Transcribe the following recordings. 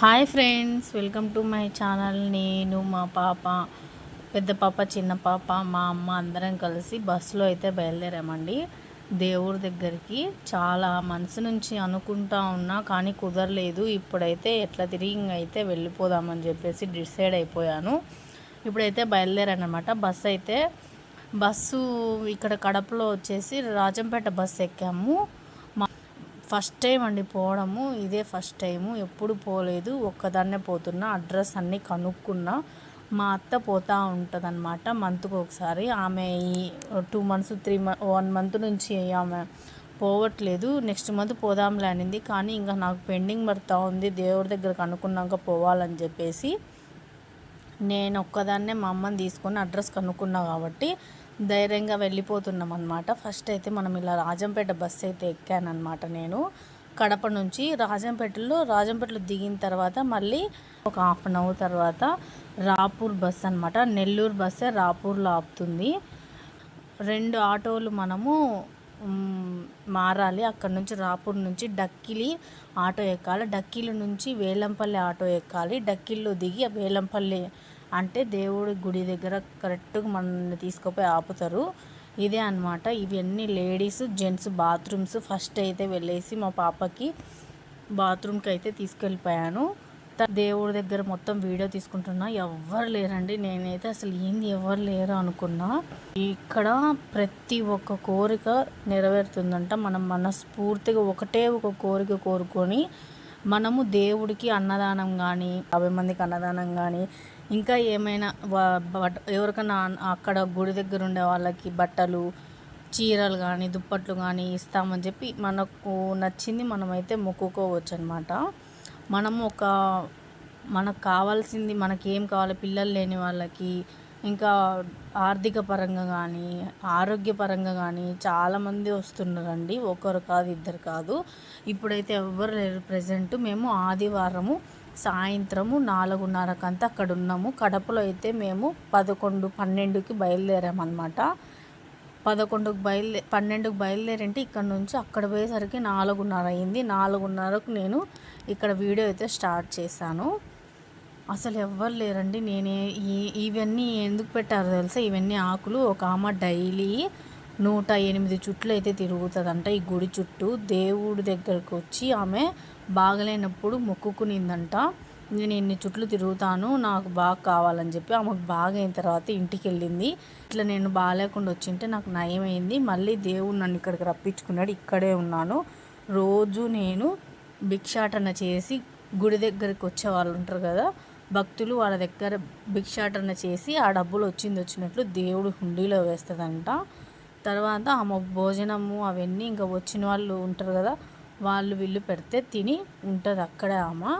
Hi friends welcome to my channel. నేను మా పాప పెద్ద పాప చిన్న పాప మా అమ్మ అందరం కలిసి బస్సులో అయితే బయలుదేరామండి. దేవుడి దగ్గరికి చాలా మనసు నుంచి అనుకుంటా ఉన్నా కానీ కుదరలేదు. ఇప్పుడైతే ఎట్లా తిరిగి అయితే వెళ్ళిపోదామని చెప్పేసి డిసైడ్ అయిపోయాను. ఇప్పుడైతే బయలుదేరానమాట బస్సు అయితే బస్సు ఇక్కడ కడపలో వచ్చేసి రాజంపేట బస్సు ఎక్కాము. ఫస్ట్ టైం అండి పోవడము. ఇదే ఫస్ట్ టైము. ఎప్పుడు పోలేదు. ఒక్కదాన్నే పోతున్నా. అడ్రస్ అన్నీ కనుక్కున్నా. మా అత్త పోతూ ఉంటుంది అనమాట మంత్కి ఒకసారి. ఆమె ఈ two months three month one month నుంచి ఆమె పోవట్లేదు. నెక్స్ట్ మంత్ పోదాంలే అనింది. కానీ ఇంకా నాకు పెండింగ్ పడుతూ ఉంది. దేవుడి దగ్గరకు అనుకున్నాక పోవాలని చెప్పేసి నేను ఒక్కదాన్నే మా అమ్మని తీసుకొని అడ్రస్ కనుక్కున్నా కాబట్టి ధైర్యంగా వెళ్ళిపోతున్నాం అనమాట ఫస్ట్ అయితే మనం ఇలా రాజంపేట బస్సు అయితే ఎక్కానమాట నేను. కడప నుంచి రాజంపేటలో రాజంపేటలో దిగిన తర్వాత మళ్ళీ ఒక హాఫ్ అన్ అవర్ తర్వాత రాపూర్ బస్ అనమాట నెల్లూరు బస్సే రాపూర్లో ఆపుతుంది. రెండు ఆటోలు మనము మారాలి. అక్కడ నుంచి రాపూర్ నుంచి డక్కిలి ఆటో ఎక్కాలి. డక్కిలి నుంచి వేలంపల్లి ఆటో ఎక్కాలి. డక్కిల్లో దిగి వేలంపల్లి అంటే దేవుడి గుడి దగ్గర కరెక్ట్గా మనల్ని తీసుకుపోయి ఆపుతారు. ఇదే అనమాట ఇవన్నీ లేడీస్ జెంట్స్ బాత్రూమ్స్ ఫస్ట్ అయితే వెళ్ళేసి మా పాపకి బాత్రూమ్కి అయితే తీసుకెళ్ళిపోయాను. దేవుడి దగ్గర మొత్తం వీడియో తీసుకుంటున్నా. ఎవ్వరు లేరండి. నేనైతే అసలు ఏంది ఎవరు లేరు అనుకున్నా. ఇక్కడ ప్రతి ఒక్క కోరిక నెరవేరుతుందంట. మనం మనస్ఫూర్తిగా ఒకటే ఒక కోరిక కోరుకొని మనము దేవుడికి అన్నదానం కానీ యాభై మందికి అన్నదానం కానీ ఇంకా ఏమైనా ఎవరికైనా అక్కడ గుడి దగ్గర ఉండే వాళ్ళకి బట్టలు చీరలు కానీ దుప్పట్లు కానీ ఇస్తామని చెప్పి మనకు నచ్చింది మనమైతే మొక్కుకోవచ్చు అనమాట మనము ఒక మనకు కావాల్సింది మనకి ఏం కావాలి పిల్లలు లేని వాళ్ళకి ఇంకా ఆర్థిక పరంగా కానీ ఆరోగ్యపరంగా కానీ చాలామంది వస్తున్నారండి. ఒకరు కాదు ఇద్దరు కాదు. ఇప్పుడైతే ఎవరు లేరు ప్రజెంట్ మేము ఆదివారము సాయంత్రము నాలుగున్నరకంతా అక్కడ ఉన్నాము కడపలో అయితే మేము పదకొండు పన్నెండుకి బయలుదేరామన్నమాట. పదకొండుకు బయలుదే పన్నెండుకు బయలుదేరంటే ఇక్కడ నుంచి అక్కడ పోయేసరికి నాలుగున్నర అయింది. నాలుగున్నరకు నేను ఇక్కడ వీడియో అయితే స్టార్ట్ చేశాను. అసలు ఎవ్వరు లేరండి. నేనే ఇవన్నీ ఎందుకు పెట్టారో తెలుసా? ఇవన్నీ ఆకులు ఒక ఆమె డైలీ నూట ఎనిమిది చుట్లు అయితే తిరుగుతుందంట ఈ గుడి చుట్టూ. దేవుడి దగ్గరకు వచ్చి ఆమె బాగలేనప్పుడు మొక్కుకునిందంట. నేను ఇన్ని చుట్లు తిరుగుతాను నాకు బాగా కావాలని చెప్పి ఆమెకు బాగా అయిన తర్వాత ఇంటికి వెళ్ళింది ఇట్లా నేను బాగాలేకుండా వచ్చింటే నాకు నయమైంది. మళ్ళీ దేవుడు నన్ను ఇక్కడికి రప్పించుకున్నాడు. ఇక్కడే ఉన్నాను. రోజు నేను భిక్షాటన చేసి గుడి దగ్గరికి వచ్చే వాళ్ళు ఉంటారు కదా భక్తులు వాళ్ళ దగ్గర భిక్షాటన చేసి ఆ డబ్బులు వచ్చింది వచ్చినట్లు దేవుడు హుండీలో వేస్తుందంట. తర్వాత ఆమె భోజనము అవన్నీ ఇంకా వచ్చిన వాళ్ళు ఉంటారు కదా వాళ్ళు వీళ్ళు పెడితే తిని ఉంటుంది అక్కడే ఆమె.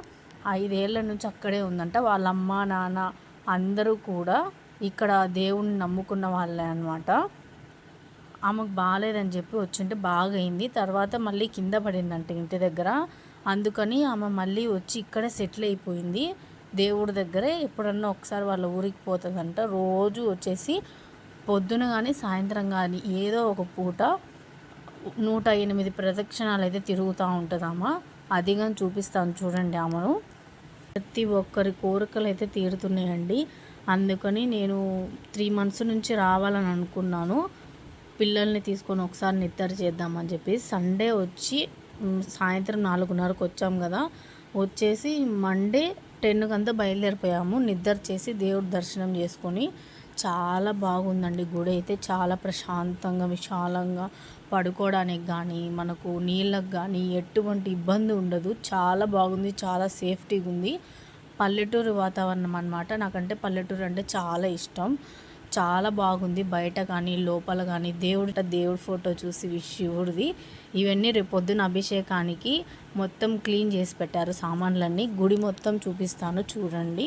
ఐదేళ్ళ నుంచి అక్కడే ఉందంట. వాళ్ళ అమ్మ నాన్న అందరూ కూడా ఇక్కడ దేవుణ్ణి నమ్ముకున్న వాళ్ళే అనమాట ఆమెకు బాగాలేదని చెప్పి వచ్చింటే బాగైంది. తర్వాత మళ్ళీ కింద పడిందంట ఇంటి దగ్గర. అందుకని ఆమె మళ్ళీ వచ్చి ఇక్కడే సెటిల్ అయిపోయింది. దేవుడి దగ్గరే ఎప్పుడన్నా ఒకసారి వాళ్ళ ఊరికి పోతుందంట. రోజు వచ్చేసి పొద్దున కానీ సాయంత్రం కానీ ఏదో ఒక పూట నూట ఎనిమిది ప్రదక్షిణాలు అయితే తిరుగుతూ ఉంటుందమ్మా. అది కానీ చూపిస్తాను చూడండి ఆమెను ప్రతి ఒక్కరి కోరికలు అయితే తీరుతున్నాయండి. అందుకని నేను త్రీ మంత్స్ నుంచి రావాలని అనుకున్నాను. పిల్లల్ని తీసుకొని ఒకసారి నిద్ర చేద్దామని చెప్పి సండే వచ్చి సాయంత్రం నాలుగున్నరకు వచ్చాం కదా. వచ్చేసి మండే టెన్కి అంతా బయలుదేరిపోయాము. నిద్ర చేసి దేవుడి దర్శనం చేసుకొని చాలా బాగుందండి. గుడి అయితే చాలా ప్రశాంతంగా విశాలంగా పడుకోవడానికి కానీ మనకు నీళ్ళకు కానీ ఎటువంటి ఇబ్బంది ఉండదు. చాలా బాగుంది చాలా సేఫ్టీగా ఉంది పల్లెటూరు వాతావరణం అనమాట నాకంటే పల్లెటూరు అంటే చాలా ఇష్టం. చాలా బాగుంది. బయట కానీ లోపల కానీ దేవుడు దేవుడి ఫోటో చూసి శివుడిది. ఇవన్నీ రేపు పొద్దున అభిషేకానికి మొత్తం క్లీన్ చేసి పెట్టారు సామాన్లన్నీ. గుడి మొత్తం చూపిస్తాను. చూడండి.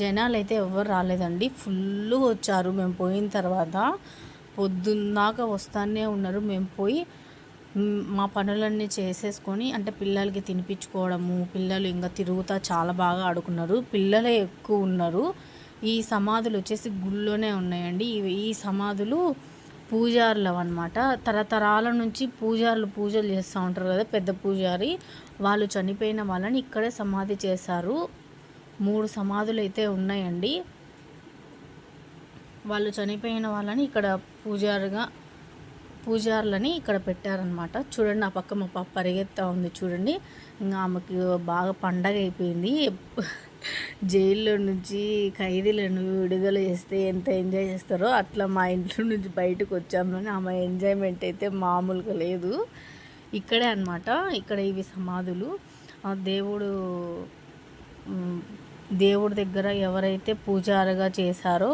జనాలు అయితే ఎవరు రాలేదండి. ఫుల్ వచ్చారు. మేము పోయిన తర్వాత పొద్దున్నాక వస్తానే ఉన్నారు. మేము పోయి మా పనులన్నీ చేసేసుకొని అంటే పిల్లలకి తినిపించుకోవడము పిల్లలు ఇంకా తిరుగుతా చాలా బాగా ఆడుకున్నారు. పిల్లలే ఎక్కువ ఉన్నారు. ఈ సమాధులు వచ్చేసి గుళ్ళోనే ఉన్నాయండి. ఈ సమాధులు పూజారులు అనమాట తరతరాల నుంచి పూజారులు పూజలు చేస్తూ ఉంటారు కదా పెద్ద పూజారి. వాళ్ళు చనిపోయిన వాళ్ళని ఇక్కడే సమాధి చేశారు. మూడు సమాధులు అయితే ఉన్నాయండి. వాళ్ళు చనిపోయిన వాళ్ళని ఇక్కడ పూజారుగా పూజారులని ఇక్కడ పెట్టారనమాట చూడండి ఆ పక్క మా పాప పరిగెత్తా ఉంది చూడండి. ఇంకా ఆమెకి బాగా పండగ అయిపోయింది. జైల్లో నుంచి ఖైదీలను విడుదల చేస్తే ఎంత ఎంజాయ్ చేస్తారో అట్లా మా ఇంట్లో నుంచి బయటకు వచ్చాము ఆమె ఎంజాయ్మెంట్ అయితే మామూలుగా లేదు. ఇక్కడే అనమాట ఇక్కడ ఇవి సమాధులు. దేవుడు దేవుడి దగ్గర ఎవరైతే పూజారుగా చేశారో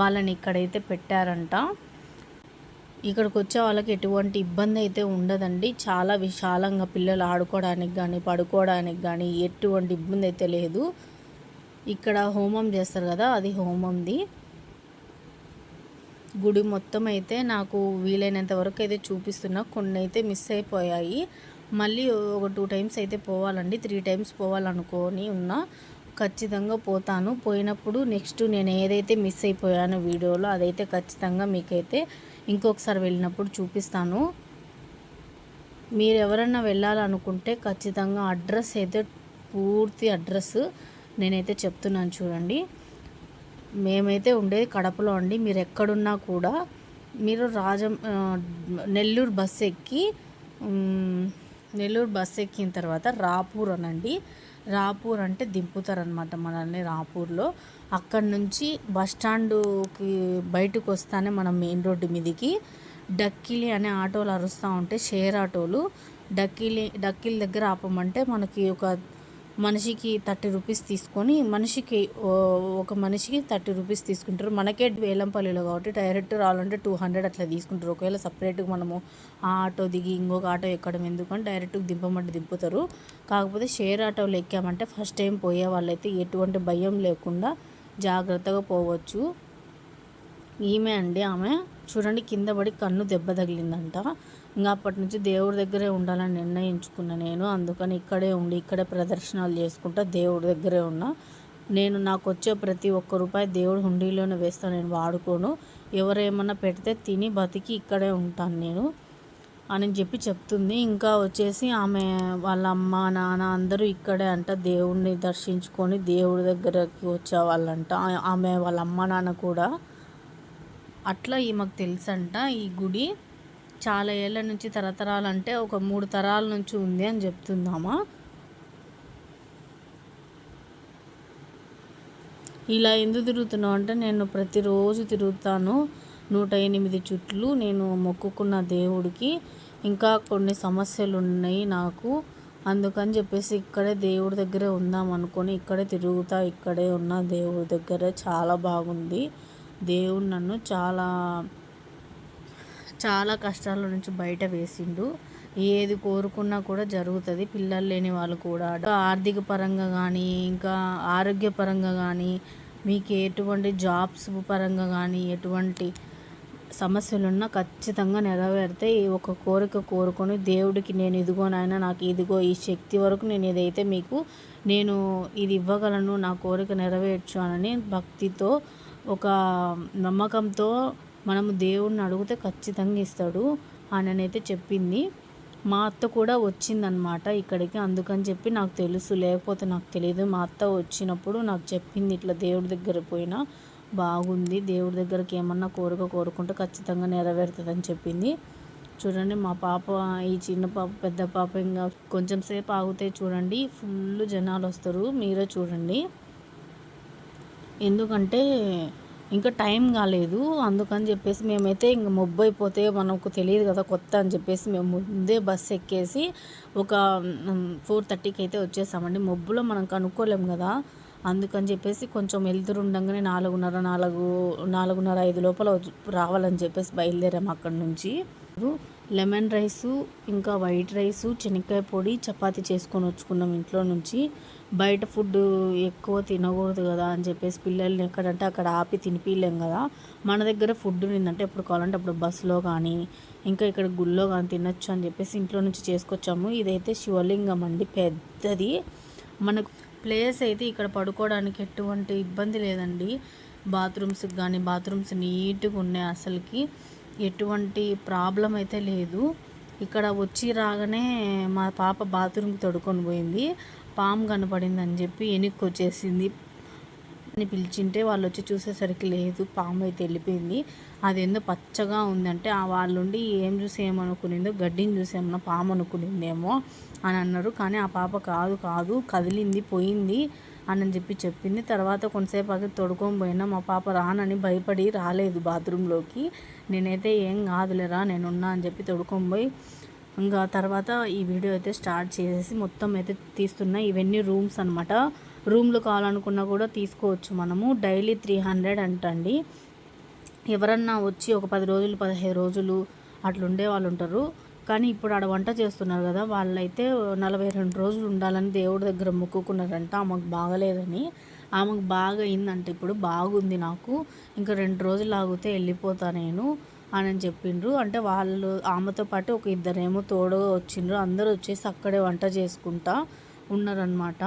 వాళ్ళని ఇక్కడైతే పెట్టారంట. ఇక్కడికి వచ్చే వాళ్ళకి ఎటువంటి ఇబ్బంది అయితే ఉండదండి. చాలా విశాలంగా పిల్లలు ఆడుకోవడానికి కానీ పడుకోవడానికి కానీ ఎటువంటి ఇబ్బంది అయితే లేదు. ఇక్కడ హోమం చేస్తారు కదా అది హోమంది. గుడి మొత్తం అయితే నాకు వీలైనంత వరకు అయితే చూపిస్తున్నా. కొన్ని అయితే మిస్ అయిపోయాయి. మళ్ళీ ఒక టూ టైమ్స్ అయితే పోవాలండి. త్రీ టైమ్స్ పోవాలనుకొని ఉన్నా. ఖచ్చితంగా పోతాను. పోయినప్పుడు నెక్స్ట్ నేను ఏదైతే మిస్ అయిపోయానో వీడియోలో అదైతే ఖచ్చితంగా మీకైతే ఇంకొకసారి వెళ్ళినప్పుడు చూపిస్తాను. మీరు ఎవరన్నా వెళ్ళాలనుకుంటే ఖచ్చితంగా అడ్రస్ అయితే పూర్తి అడ్రస్ నేనైతే చెప్తున్నాను చూడండి. మేమైతే ఉండేది కడపలో అండి. మీరు ఎక్కడున్నా కూడా మీరు రాజం నెల్లూరు బస్ ఎక్కి నెల్లూరు బస్ ఎక్కిన తర్వాత రాపూర్ అనండి. రాపూర్ అంటే దింపుతారనమాట మనల్ని రాపూర్లో. అక్కడి నుంచి బస్టాండుకి బయటకు వస్తానే మనం మెయిన్ రోడ్డు మీదకి. డక్కిలి అనే ఆటోలు అరుస్తూ ఉంటే షేర్ ఆటోలు. డక్కిలి డక్కిలి దగ్గర ఆపమంటే మనకి ఒక మనిషికి థర్టీ రూపీస్ తీసుకొని మనిషికి ఒక మనిషికి థర్టీ రూపీస్ తీసుకుంటారు. మనకే వేలంపల్లిలో కాబట్టి డైరెక్ట్ రావాలంటే టూ హండ్రెడ్ అట్లా తీసుకుంటారు. ఒకవేళ సపరేట్గా మనము ఆ ఆటో దిగి ఇంకొక ఆటో ఎక్కడం ఎందుకంటే డైరెక్ట్గా దింపమంటే దింపుతారు. కాకపోతే షేర్ ఆటోలో ఎక్కామంటే ఫస్ట్ టైం పోయే వాళ్ళైతే ఎటువంటి భయం లేకుండా జాగ్రత్తగా పోవచ్చు. ఈమె అండి ఆమె. చూడండి కింద పడి కన్ను దెబ్బ తగిలిందంట. ఇంకా అప్పటి నుంచి దేవుడి దగ్గరే ఉండాలని నిర్ణయించుకున్నా నేను. అందుకని ఇక్కడే ఉండి ఇక్కడే ప్రదర్శనలు చేసుకుంటా దేవుడి దగ్గరే ఉన్నా. నేను నాకు వచ్చే ప్రతి ఒక్క రూపాయి దేవుడు హుండీలోనే వేస్తాను నేను వాడుకోను. ఎవరేమన్నా పెడితే తిని బతికి ఇక్కడే ఉంటాను నేను అని చెప్పి చెప్తుంది. ఇంకా వచ్చేసి ఆమె వాళ్ళ అమ్మ నాన్న అందరూ ఇక్కడే అంట దేవుడిని దర్శించుకొని దేవుడి దగ్గరకి వచ్చేవాళ్ళంట. ఆమె వాళ్ళ అమ్మ నాన్న కూడా. అట్లా ఈమెకు తెలుసంట ఈ గుడి. చాలా ఏళ్ళ నుంచి తరతరాలు అంటే ఒక మూడు తరాల నుంచి ఉంది అని చెప్తుందామా? ఇలా ఎందుకు తిరుగుతున్నావు అంటే నేను ప్రతిరోజు తిరుగుతాను. నూట ఎనిమిది చుట్లు నేను మొక్కుకున్న దేవుడికి ఇంకా కొన్ని సమస్యలు ఉన్నాయి నాకు. అందుకని చెప్పేసి ఇక్కడే దేవుడి దగ్గరే ఉందాం అనుకొని ఇక్కడే తిరుగుతా ఇక్కడే ఉన్న దేవుడి దగ్గర చాలా బాగుంది. దేవుడు నన్ను చాలా చాలా కష్టాల నుంచి బయట వేసిండు. ఏది కోరుకున్నా కూడా జరుగుతుంది. పిల్లలు లేని వాళ్ళు కూడా. ఆర్థిక పరంగా కానీ ఇంకా ఆరోగ్యపరంగా కానీ మీకు ఎటువంటి జాబ్స్ పరంగా కానీ ఎటువంటి సమస్యలున్నా ఖచ్చితంగా నెరవేరితే ఒక కోరిక కోరుకొని దేవుడికి నేను ఇదిగోనైనా నాకు ఇదిగో ఈ శక్తి వరకు నేను ఏదైతే మీకు నేను ఇది ఇవ్వగలను నా కోరిక నెరవేర్చు అని భక్తితో ఒక నమ్మకంతో మనము దేవుడిని అడిగితే ఖచ్చితంగా ఇస్తాడు. అని చెప్పింది. మా అత్త కూడా వచ్చిందనమాట ఇక్కడికి. అందుకని చెప్పి నాకు తెలుసు లేకపోతే నాకు తెలియదు మా అత్త వచ్చినప్పుడు నాకు చెప్పింది ఇట్లా దేవుడి దగ్గర పోయినా బాగుంది. దేవుడి దగ్గరికి ఏమన్నా కోరిక కోరుకుంటే ఖచ్చితంగా నెరవేరుతుందని చెప్పింది. చూడండి మా పాప ఈ చిన్న పాప పెద్ద పాప ఇంకా కొంచెం సేపు ఆగితే చూడండి ఫుల్ జనాలు వస్తారు. మీరే చూడండి. ఎందుకంటే ఇంకా టైం కాలేదు. అందుకని చెప్పేసి మేమైతే ఇంక మొబ్బు అయిపోతే మనకు తెలియదు కదా కొత్త అని చెప్పేసి మేము ముందే బస్సు ఎక్కేసి ఒక ఫోర్ థర్టీకి అయితే వచ్చేసామండి. మొబ్బులో మనం కనుక్కోలేము కదా. అందుకని చెప్పేసి కొంచెం వెళ్తురు ఉండగానే నాలుగున్నర నాలుగు నాలుగున్నర ఐదు లోపల రావాలని చెప్పేసి బయలుదేరాము అక్కడి నుంచి. లెమన్ రైసు ఇంకా వైట్ రైసు శనక్కాయ పొడి చపాతి చేసుకొని వచ్చుకున్నాం ఇంట్లో నుంచి. బయట ఫుడ్ ఎక్కువ తినకూడదు కదా అని చెప్పేసి పిల్లల్ని ఎక్కడంటే అక్కడ ఆపి తినిపిలేం కదా. మన దగ్గర ఫుడ్ నిందంటే ఎప్పుడు కావాలంటే అప్పుడు బస్సులో కానీ ఇంకా ఇక్కడ గుళ్ళో కానీ తినొచ్చు అని చెప్పేసి ఇంట్లో నుంచి చేసుకొచ్చాము. ఇదైతే శివలింగం అండి పెద్దది. మనకు ప్లేస్ అయితే ఇక్కడ పడుకోవడానికి ఎటువంటి ఇబ్బంది లేదండి. బాత్రూమ్స్కి కానీ బాత్రూమ్స్ నీట్గా ఉన్నాయి అసలుకి. ఎటువంటి ప్రాబ్లం అయితే లేదు. ఇక్కడ వచ్చి రాగానే మా పాప బాత్రూమ్కి తొడుకొని పోయింది. పాము కనపడింది అని చెప్పి వెనక్కి వచ్చేసింది అని పిలిచింటే వాళ్ళు వచ్చి చూసేసరికి లేదు పాము అయితే వెళ్ళిపోయింది. అది పచ్చగా ఉందంటే ఆ వాళ్ళుండి ఏం చూసి ఏమనుకునిందో గడ్డిని చూసి ఏమన్నా పాము అనుకునిందేమో అని అన్నారు. కానీ ఆ పాప కాదు కాదు కదిలింది పోయింది అని చెప్పి చెప్పింది. తర్వాత కొంతసేపు అది తొడుకొని పోయినా మా పాప రానని భయపడి రాలేదు బాత్రూంలోకి. నేనైతే ఏం కాదులేరా నేనున్నా అని చెప్పి తొడుకొని పోయి ఇంకా తర్వాత ఈ వీడియో అయితే స్టార్ట్ చేసేసి మొత్తం అయితే తీస్తున్నా. ఇవన్నీ రూమ్స్ అనమాట రూమ్లు కావాలనుకున్నా కూడా తీసుకోవచ్చు మనము. డైలీ త్రీ హండ్రెడ్ అంటండి. ఎవరన్నా వచ్చి ఒక పది రోజులు పదిహేను రోజులు అట్లుండే వాళ్ళు ఉంటారు. కానీ ఇప్పుడు ఆడ వంట చేస్తున్నారు కదా వాళ్ళైతే నలభై రెండు రోజులు ఉండాలని దేవుడి దగ్గర మొక్కుకున్నారంట. ఆమెకు బాగలేదని. ఆమెకు బాగా అయిందంట. ఇప్పుడు బాగుంది నాకు. ఇంకా రెండు రోజులు ఆగితే వెళ్ళిపోతా నేను అని చెప్పిండ్రు. అంటే వాళ్ళు ఆమెతో పాటు ఒక ఇద్దరేమో తోడుగా వచ్చిండ్రు. అందరూ వచ్చేసి అక్కడే వంట చేసుకుంటా ఉన్నారనమాట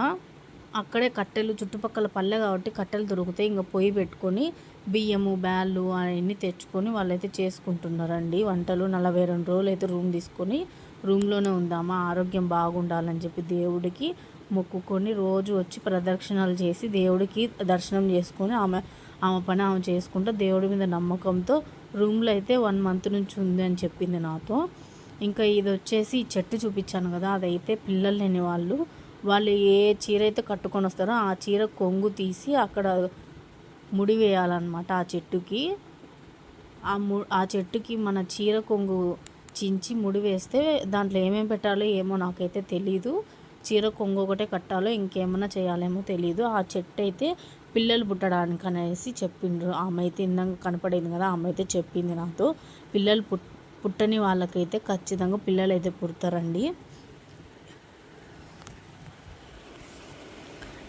అక్కడే కట్టెలు చుట్టుపక్కల పల్లె కాబట్టి కట్టెలు దొరుకుతాయి. ఇంకా పొయ్యి పెట్టుకొని బియ్యము బ్యాళ్ళు అవన్నీ తెచ్చుకొని వాళ్ళైతే చేసుకుంటున్నారండి. వంటలు నలభై రెండు రోజులు అయితే రూమ్ తీసుకొని రూమ్లోనే ఉందామా? ఆరోగ్యం బాగుండాలని చెప్పి దేవుడికి మొక్కుకొని రోజు వచ్చి ప్రదక్షిణాలు చేసి దేవుడికి దర్శనం చేసుకొని ఆమె ఆమె పని ఆమె చేసుకుంటూ దేవుడి మీద నమ్మకంతో రూమ్లో అయితే వన్ మంత్ నుంచి ఉంది అని చెప్పింది నాతో. ఇంకా ఇది వచ్చేసి చెట్టు చూపించాను కదా అదైతే పిల్లలు లేని వాళ్ళు వాళ్ళు ఏ చీర అయితే కట్టుకొని వస్తారో ఆ చీర కొంగు తీసి అక్కడ ముడి వేయాలన్నమాట ఆ చెట్టుకి. ఆ ము ఆ చెట్టుకి మన చీర కొంగు చించి ముడి వేస్తే దాంట్లో ఏమేమి పెట్టాలో ఏమో నాకైతే తెలీదు. చీర కొంగు ఒకటే కట్టాలో ఇంకేమైనా చేయాలేమో తెలీదు. ఆ చెట్టు అయితే పిల్లలు పుట్టడానికి అనేసి చెప్పిండ్రు ఆమె అయితే ఇందాక కనపడింది కదా ఆమె అయితే చెప్పింది నాతో. పిల్లలు పుట్ పుట్టని వాళ్ళకైతే ఖచ్చితంగా పిల్లలు అయితే పుడతారండి.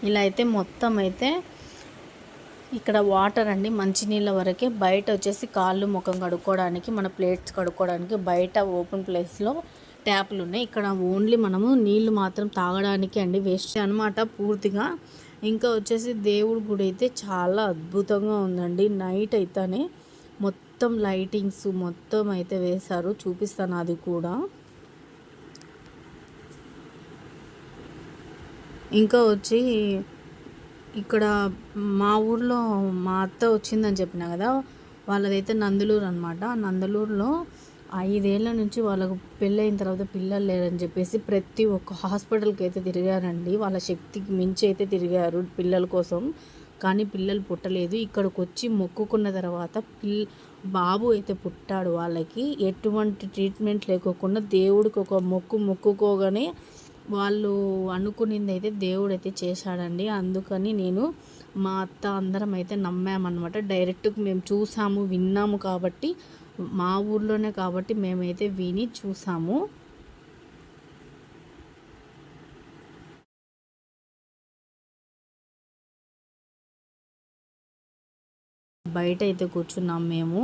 ఇలా అయితే మొత్తం అయితే ఇక్కడ వాటర్ అండి మంచినీళ్ళ వరకే. బయట వచ్చేసి కాళ్ళు ముఖం కడుక్కోవడానికి మన ప్లేట్స్ కడుక్కోవడానికి బయట ఓపెన్ ప్లేస్లో ట్యాప్లు ఉన్నాయి. ఇక్కడ ఓన్లీ మనము నీళ్ళు మాత్రం తాగడానికి అండి వేస్ట్ అనమాట పూర్తిగా. ఇంకా వచ్చేసి దేవుడి గుడి అయితే చాలా అద్భుతంగా ఉందండి. నైట్ అయితేనే మొత్తం లైటింగ్స్ మొత్తం అయితే వేశారు. చూపిస్తాను అది కూడా. ఇంకా వచ్చి ఇక్కడ మా ఊర్లో మా అత్త వచ్చిందని చెప్పిన కదా వాళ్ళదైతే నందలూరు అనమాట నందలూరులో ఐదేళ్ళ నుంచి వాళ్ళకు పెళ్ళైన తర్వాత పిల్లలు లేరని చెప్పేసి ప్రతి ఒక్క హాస్పిటల్కి అయితే తిరిగారండి. వాళ్ళ శక్తికి మించి అయితే తిరిగారు పిల్లల కోసం. కానీ పిల్లలు పుట్టలేదు. ఇక్కడికి వచ్చి మొక్కుకున్న తర్వాత పిల్ బాబు అయితే పుట్టాడు వాళ్ళకి. ఎటువంటి ట్రీట్మెంట్ లేకోకుండా దేవుడికి ఒక మొక్కు మొక్కుకోగానే వాళ్ళు అనుకునింది అయితే దేవుడు అయితే చేశాడండి. అందుకని నేను మా అత్త అందరం అయితే నమ్మామన్నమాట డైరెక్ట్గా మేము చూసాము విన్నాము కాబట్టి మా ఊర్లోనే కాబట్టి మేమైతే విని చూసాము. బయట అయితే కూర్చున్నాం మేము.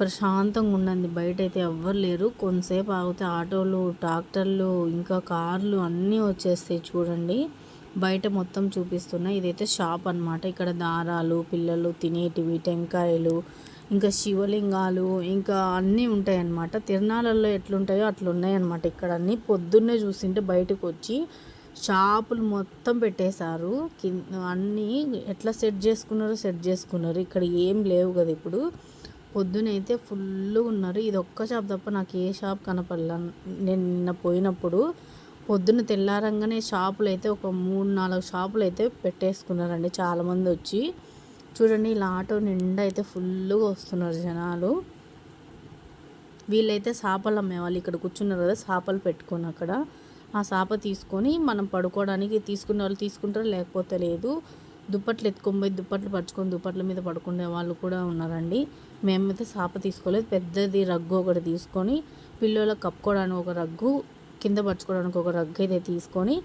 ప్రశాంతంగా ఉండండి. బయట అయితే ఎవ్వరు లేరు. కొంతసేపు ఆగితే ఆటోలు ట్రాక్టర్లు ఇంకా కార్లు అన్నీ వచ్చేస్తాయి చూడండి. బయట మొత్తం చూపిస్తున్నాయి ఇదైతే షాప్ అనమాట ఇక్కడ దారాలు పిల్లలు తినేటివి టెంకాయలు ఇంకా శివలింగాలు ఇంకా అన్నీ ఉంటాయి అన్నమాట. తిరణాలలో ఎట్లుంటాయో అట్లున్నాయన్నమాట ఇక్కడ అన్నీ పొద్దున్నే చూసింటే బయటకు వచ్చి షాపులు మొత్తం పెట్టేశారు. కింద అన్నీ ఎట్లా సెట్ చేసుకున్నారో సెట్ చేసుకున్నారు. ఇక్కడ ఏం లేవు కదా ఇప్పుడు. పొద్దునైతే ఫుల్గా ఉన్నారు. ఇది ఒక్క షాప్ తప్ప నాకు ఏ షాప్ కనపడలే. నేను నిన్న పోయినప్పుడు పొద్దున్న తెల్లారంగానే షాపులు అయితే ఒక మూడు నాలుగు షాపులు అయితే పెట్టేసుకున్నారండి చాలామంది వచ్చి. చూడండి ఇలా ఆటో నిండా అయితే ఫుల్గా వస్తున్నారు జనాలు. వీళ్ళైతే చేపలు అమ్మేవాళ్ళు ఇక్కడ కూర్చున్నారు కదా చేపలు పెట్టుకొని అక్కడ. ఆ చేప తీసుకొని మనం పడుకోవడానికి తీసుకునే వాళ్ళు తీసుకుంటారు లేకపోతే లేదు. దుప్పట్లు ఎత్తుకొని పోయి దుప్పట్లు పరుచుకొని దుప్పట్ల మీద పడుకునే వాళ్ళు కూడా ఉన్నారండి. మేమైతే చేప తీసుకోలేదు. పెద్దది రగ్గు ఒకటి తీసుకొని పిల్లలకు కప్పుకోవడానికి ఒక రగ్గు కింద పరచుకోవడానికి ఒక రగ్గు అయితే తీసుకొని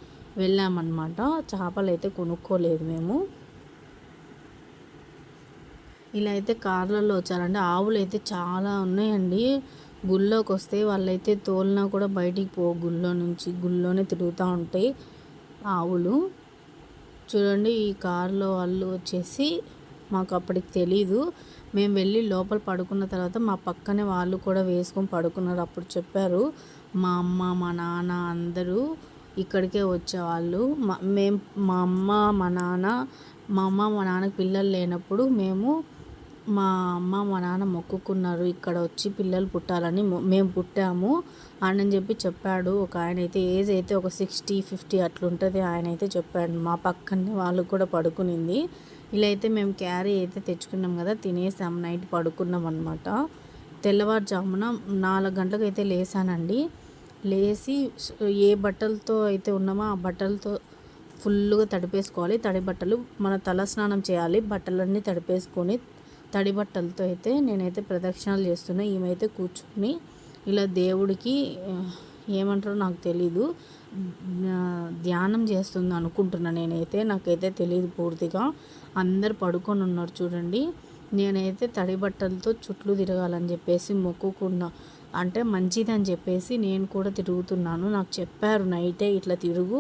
వెళ్ళామన్నమాట. చేపలు అయితే కొనుక్కోలేదు మేము. ఇలా అయితే కార్లలో వచ్చారండి. ఆవులు అయితే చాలా ఉన్నాయండి. గుళ్ళోకి వస్తే వాళ్ళైతే తోలినా కూడా బయటికి పో గుళ్ళో నుంచి గుళ్ళోనే తిరుగుతూ ఉంటాయి ఆవులు. చూడండి ఈ కారులో వాళ్ళు వచ్చేసి మాకు అప్పటికి తెలీదు. మేము వెళ్ళి లోపల పడుకున్న తర్వాత మా పక్కనే వాళ్ళు కూడా వేసుకొని పడుకున్నారు. అప్పుడు చెప్పారు మా అమ్మ మా నాన్న అందరూ ఇక్కడికే వచ్చేవాళ్ళు. మా మేము మా అమ్మ మా నాన్న మా అమ్మ మా నాన్నకి పిల్లలు లేనప్పుడు మేము మా అమ్మ మా నాన్న మొక్కుకున్నారు. ఇక్కడ వచ్చి పిల్లలు పుట్టాలని మేము పుట్టాము అని చెప్పి చెప్పాడు. ఒక ఆయన అయితే ఏజ్ అయితే ఒక సిక్స్టీ ఫిఫ్టీ అట్లుంటుంది. ఆయన అయితే చెప్పాడు. మా పక్కనే వాళ్ళు కూడా పడుకునింది. ఇలా అయితే మేము క్యారీ అయితే తెచ్చుకున్నాం కదా తినేసాం నైట్ పడుకున్నాం అనమాట తెల్లవారుజామున నాలుగు గంటలకు అయితే లేసానండి. లేచి ఏ బట్టలతో అయితే ఉన్నామో ఆ బట్టలతో ఫుల్గా తడిపేసుకోవాలి. తడి బట్టలు మన తల స్నానం చేయాలి. బట్టలన్నీ తడిపేసుకొని తడి బట్టలతో అయితే నేనైతే ప్రదక్షిణాలు చేస్తున్నా. ఈమెయితే కూర్చుని ఇలా దేవుడికి ఏమంటారో నాకు తెలీదు. ధ్యానం చేస్తుంది అనుకుంటున్నా నేనైతే. నాకైతే తెలియదు పూర్తిగా. అందరు పడుకొని ఉన్నారు చూడండి. నేనైతే తడి బట్టలతో చుట్లు తిరగాలని చెప్పేసి మొక్కుకున్నా. అంటే మంచిదని చెప్పేసి నేను కూడా తిరుగుతున్నాను. నాకు చెప్పారు నైటే ఇట్లా తిరుగు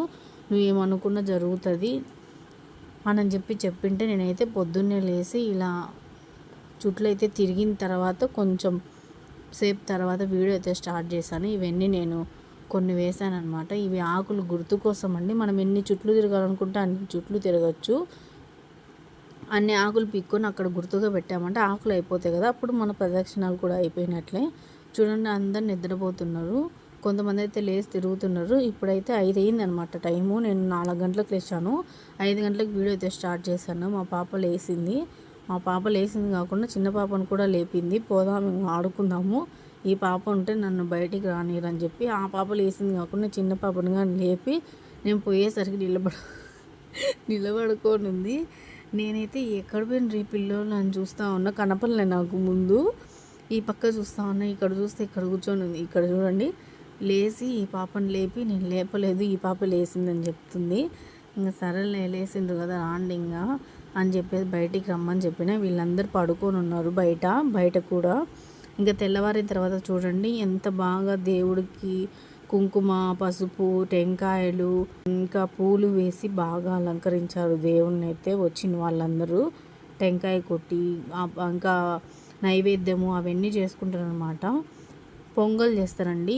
నువ్వు ఏమనుకున్నా జరుగుతుంది. అని చెప్పి చెప్పింటే నేనైతే పొద్దున్నే లేచి ఇలా చుట్లు అయితే తిరిగిన తర్వాత కొంచెం సేపు తర్వాత వీడియో అయితే స్టార్ట్ చేశాను. ఇవన్నీ నేను కొన్ని వేశాను అనమాట ఇవి ఆకులు గుర్తు కోసం అండి మనం ఎన్ని చుట్లు తిరగాలనుకుంటే అన్ని చుట్లు తిరగచ్చు. అన్ని ఆకులు పీక్కొని అక్కడ గుర్తుగా పెట్టామంటే ఆకులు అయిపోతాయి కదా. అప్పుడు మన ప్రదక్షిణాలు కూడా అయిపోయినట్లే. చూడండి అందరు నిద్రపోతున్నారు. కొంతమంది అయితే లేచి తిరుగుతున్నారు. ఇప్పుడైతే ఐదు అయింది అనమాట టైము. నేను నాలుగు గంటలకు లేచాను. ఐదు గంటలకు వీడియో అయితే స్టార్ట్ చేశాను. మా పాప లేచింది. మా పాప లేచింది కాకుండా చిన్న పాపను కూడా లేపింది. పోదాం ఆడుకుందాము. ఈ పాప ఉంటే నన్ను బయటికి రానిరని చెప్పి ఆ పాప లేచింది కాకుండా చిన్న పాపను కానీ లేపి నేను పోయేసరికి నిలబడ నిలబడుకోనుంది. ఉంది నేనైతే ఎక్కడ పోయిన ఈ పిల్లలు నన్ను చూస్తూ ఉన్నా. కనపడలే నాకు ముందు. ఈ పక్క చూస్తూ ఉన్నా ఇక్కడ చూస్తే ఇక్కడ కూర్చొని ఉంది. ఇక్కడ చూడండి. లేచి ఈ పాపను లేపి నేను లేపలేదు ఈ పాప లేచిందని చెప్తుంది. ఇంకా సరేలే లేచిండ్రు కదా రాండి ఇంకా అని చెప్పేసి బయటికి రమ్మని చెప్పిన వీళ్ళందరూ పడుకొని ఉన్నారు బయట బయట కూడా. ఇంకా తెల్లవారిన తర్వాత చూడండి ఎంత బాగా దేవుడికి కుంకుమ పసుపు టెంకాయలు ఇంకా పూలు వేసి బాగా అలంకరించారు. దేవుణ్ణి అయితే వచ్చిన వాళ్ళందరూ టెంకాయ కొట్టి ఇంకా నైవేద్యము అవన్నీ చేసుకుంటారు అనమాట పొంగల్ చేస్తారండి.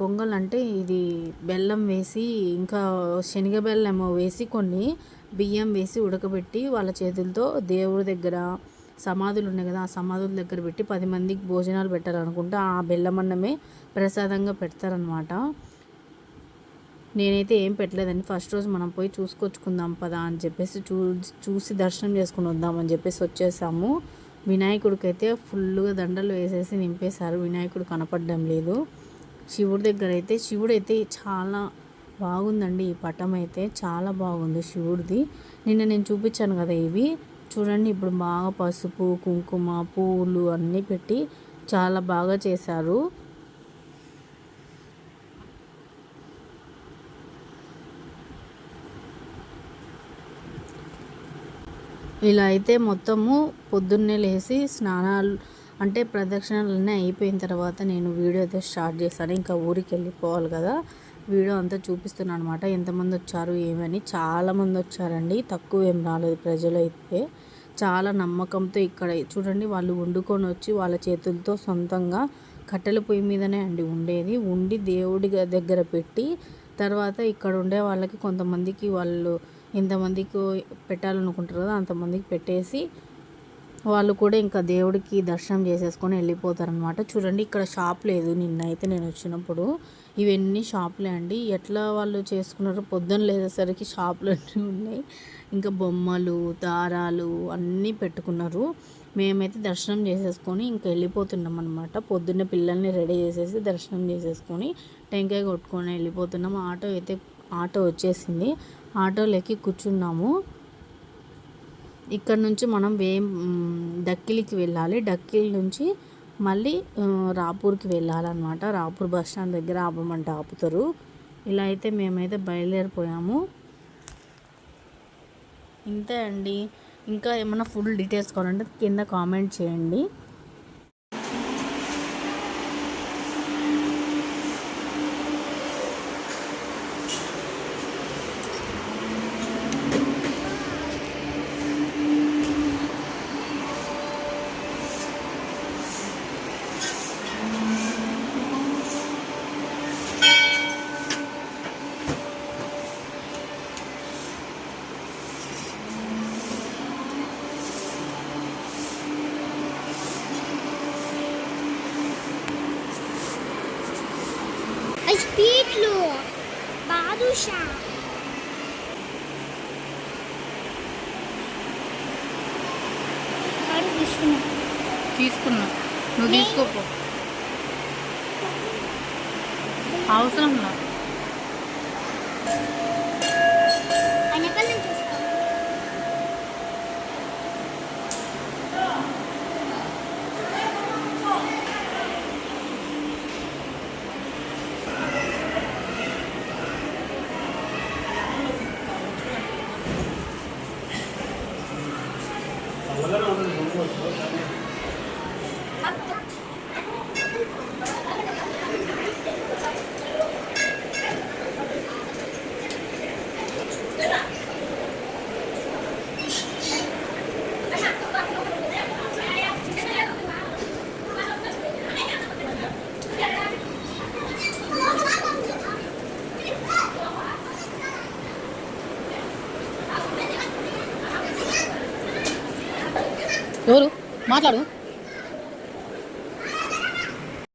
పొంగల్ అంటే ఇది బెల్లం వేసి ఇంకా శనగ బెల్లము వేసి కొన్ని బియ్యం వేసి ఉడకబెట్టి వాళ్ళ చేతులతో దేవుడి దగ్గర సమాధులు ఉన్నాయి కదా ఆ సమాధుల దగ్గర పెట్టి పది మందికి భోజనాలు పెట్టాలనుకుంటే ఆ బెల్లమన్నమే ప్రసాదంగా పెడతారనమాట నేనైతే ఏం పెట్టలేదండి. ఫస్ట్ రోజు మనం పోయి చూసుకొచ్చుకుందాం పదా అని చెప్పేసి చూ చూసి దర్శనం చేసుకుని వద్దామని చెప్పేసి వచ్చేసాము. వినాయకుడికి అయితే ఫుల్గా దండలు వేసేసి నింపేశారు. వినాయకుడు కనపడడం లేదు. శివుడి దగ్గర అయితే శివుడు అయితే చాలా బాగుందండి ఈ పటం అయితే. చాలా బాగుంది శివుడిది. నిన్న నేను చూపించాను కదా ఇవి. చూడండి ఇప్పుడు బాగా పసుపు కుంకుమ పువ్వులు అన్నీ పెట్టి చాలా బాగా చేశారు. ఇలా అయితే మొత్తము పొద్దున్నే లేచి స్నానాలు అంటే ప్రదక్షిణలన్నీ అయిపోయిన తర్వాత నేను వీడియో అయితే స్టార్ట్ చేశాను. ఇంకా ఊరికి వెళ్ళిపోవాలి కదా. వీడియో అంతా చూపిస్తున్నాను అనమాట ఎంతమంది వచ్చారు ఏమని. చాలామంది వచ్చారండి. తక్కువ ఏం రాలేదు ప్రజలు అయితే చాలా నమ్మకంతో ఇక్కడ చూడండి వాళ్ళు వండుకొని వచ్చి వాళ్ళ చేతులతో సొంతంగా కట్టెల పొయ్యి మీదనే అండి ఉండేది. ఉండి దేవుడి దగ్గర పెట్టి తర్వాత ఇక్కడ ఉండే వాళ్ళకి కొంతమందికి వాళ్ళు ఎంతమందికి పెట్టాలనుకుంటారు కదా అంతమందికి పెట్టేసి వాళ్ళు కూడా ఇంకా దేవుడికి దర్శనం చేసేసుకొని వెళ్ళిపోతారనమాట చూడండి ఇక్కడ షాప్ లేదు. నిన్న అయితే నేను వచ్చినప్పుడు ఇవన్నీ షాపులే అండి. ఎట్లా వాళ్ళు చేసుకున్నారో పొద్దున్న లేసేసరికి షాపులు అన్నీ ఉన్నాయి. ఇంకా బొమ్మలు దారాలు అన్నీ పెట్టుకున్నారు. మేమైతే దర్శనం చేసేసుకొని ఇంకా వెళ్ళిపోతున్నాం అనమాట పొద్దున్న పిల్లల్ని రెడీ చేసేసి దర్శనం చేసేసుకొని టెంకాయ కొట్టుకొని వెళ్ళిపోతున్నాం. ఆటో అయితే ఆటో వచ్చేసింది. ఆటోలోకి కూర్చున్నాము. ఇక్కడ నుంచి మనం వే డక్కిలికి వెళ్ళాలి. డక్కిలి నుంచి మళ్ళీ రాపూర్కి వెళ్ళాలన్నమాట. రాపూర్ బస్ స్టాండ్ దగ్గర ఆపమంటే ఆపుతారు. ఇలా అయితే మేమైతే బయలుదేరిపోయాము. ఇంతే అండి. ఇంకా ఏమైనా ఫుల్ డీటెయిల్స్ కావాలంటే కింద కామెంట్ చేయండి. రాజులు బాదుషా తీసుకున్నా. తీసుకున్నా. నువ్వు తీసుకోపో. అవసరం నాకు.